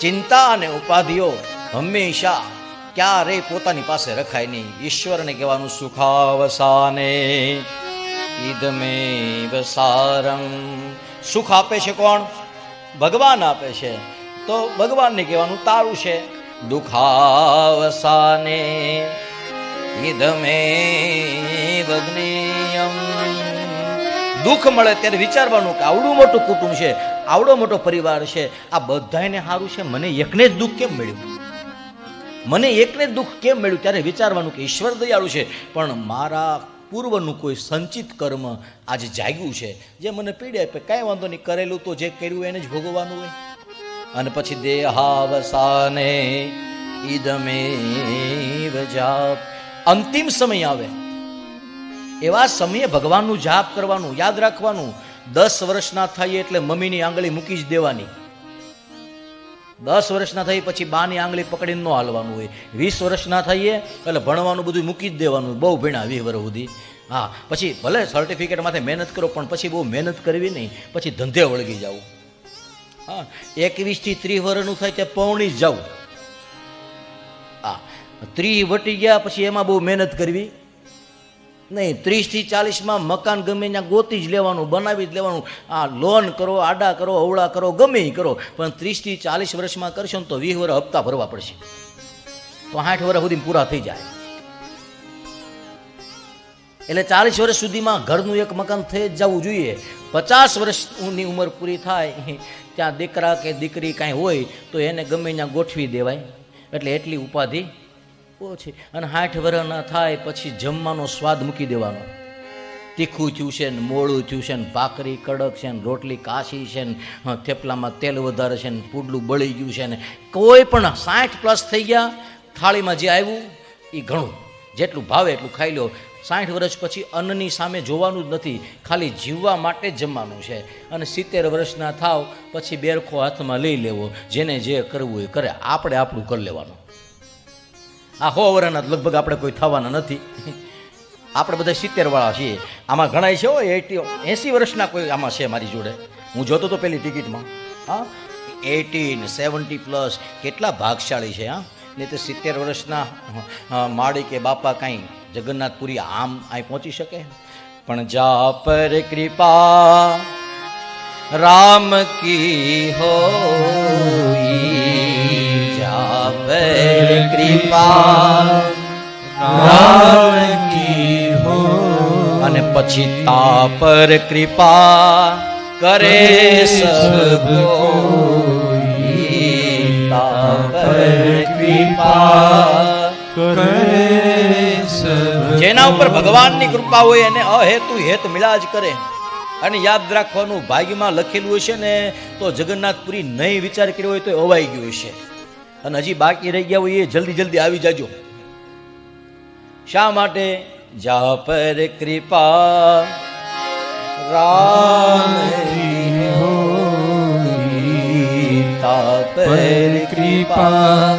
ચિંતા અને ઉપાધિઓ હંમેશા ક્યારે પોતાની પાસે રખાય નહીં. ઈશ્વરને કહેવાનું સુખાવસાને. ઈદમે વસારમ સુખ આપે છે કોણ? ભગવાન આપે છે. તો ભગવાનને કહેવાનું તારું છે. દુખાવસાને. ઈદમે જ્ઞેયમ. દુઃખ મળે ત્યારે વિચારવાનું કે આવડું મોટું કુટુંબ છે, આવડો મોટો પરિવાર છે, આ બધાને સારું છે, મને એકને જ દુઃખ કેમ મળ્યું? મને એકને જ દુઃખ કેમ મળ્યું ત્યારે વિચારવાનું કે ઈશ્વર દયાળુ છે, પણ મારા પૂર્વનું કોઈ સંચિત કર્મ આજે જાગ્યું છે, જે મને પીડે કાંઈ વાંધો નહીં, કરેલું તો જે કર્યું એને જ ભોગવવાનું હોય. અને પછી દેહાવસાને ઈદમે અંતિમ સમય આવે એવા સમયે ભગવાનનું જાપ કરવાનું, યાદ રાખવાનું. દસ વર્ષના થઈએ એટલે મમ્મીની આંગળી મૂકી જ દેવાની. દસ વર્ષના થઈ પછી બાની આંગળી પકડીને ન હાલવાનું હોય. વીસ વર્ષના થઈએ એટલે ભણવાનું બધું મૂકી જ દેવાનું. બહુ ભણ્યા વર્ષ સુધી. હા, પછી ભલે સર્ટિફિકેટ માથે મહેનત કરો, પણ પછી બહુ મહેનત કરવી નહીં. પછી ધંધે વળગી જવું હા, એકવીસથી ત્રીસ વર્ષનું થાય ત્યાં પૌણી જવું હા, ત્રીસ વટી ગયા, પછી એમાં બહુ મહેનત કરવી. નહીં, ત્રીસથી ચાલીસમાં મકાન ગમે ત્યાં ગોતી જ લેવાનું, બનાવી જ લેવાનું. આ લોન કરો, આડા કરો, અવળા કરો, ગમે કરો. પણ ત્રીસથી ચાલીસ વર્ષમાં કરશો ને તો વીસ વર્ષ હપ્તા ભરવા પડશે. તો આઠ વર્ષ સુધી પૂરા થઈ જાય. એટલે ચાલીસ વર્ષ સુધીમાં ઘરનું એક મકાન થઈ જ જવું જોઈએ. પચાસ વર્ષની ઉંમર પૂરી થાય, ત્યાં દીકરા કે દીકરી કાંઈ હોય, તો એને ગમે ત્યાં ગોઠવી દેવાય. એટલે એટલી ઉપાધિ ઓછી અને સાઠ વર્ષના થાય પછી જમવાનો સ્વાદ મૂકી દેવાનો. તીખું થયું છે ને મોળું થયું છે ને ભાખરી કડક છે ને રોટલી કાશી છે ને થેપલામાં તેલ વધારે છે ને પૂડલું બળી ગયું છે ને, કોઈ પણ સાઠ પ્લસ થઈ ગયા, થાળીમાં જે આવ્યું એ ઘણું. જેટલું ભાવે એટલું ખાઈ લો. સાઠ વર્ષ પછી અન્નની સામે જોવાનું જ નથી, ખાલી જીવવા માટે જમવાનું છે. અને સિત્તેર વર્ષના થાવ, પછી બેરખો હાથમાં લઈ લેવો. જેને જે કરવું એ કરે. આપણે આપણું કરી લેવાનું. આ સો વર્ષના લગભગ આપણે કોઈ થવાના નથી. આપણે બધા સિત્તેર વાળા છીએ. આમાં ઘણા છે હો, એટી, એંસી વર્ષના કોઈ આમાં છે મારી જોડે. હું જોતો તો પેલી ટિકિટમાં. હા? એટીન, સેવન્ટી પ્લસ, કેટલા ભાગશાળી છે, હા? ને તે સિત્તેર વર્ષના માળી કે બાપા કાંઈ જગન્નાથપુરી આમ અહીં પહોંચી શકે? પણ જા પર કૃપા, રામ કી હોઈ. પર કૃપા રામ કી હો અને પછી તા પર કૃપા કરે સબ કોઈ. તા પર કૃપા કરે સબ જેના ઉપર ભગવાનની કૃપા હોય એને અહેતુ હેત મિલાજ કરે. અને યાદ રાખવાનું ભાગ્યમાં લખેલું હશે ને તો જગન્નાથપુરી નહીં વિચાર કર્યો હોય તો અવાઈ ગયું હશે. અને હજી બાકી રહી ગયા હોય એ જલ્દી જલ્દી આવી જાજો. શા માટે? જા પર કૃપા. રામ કી હોઈ તા પર પર કૃપા.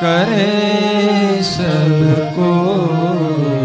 કરે સબ કોઈ.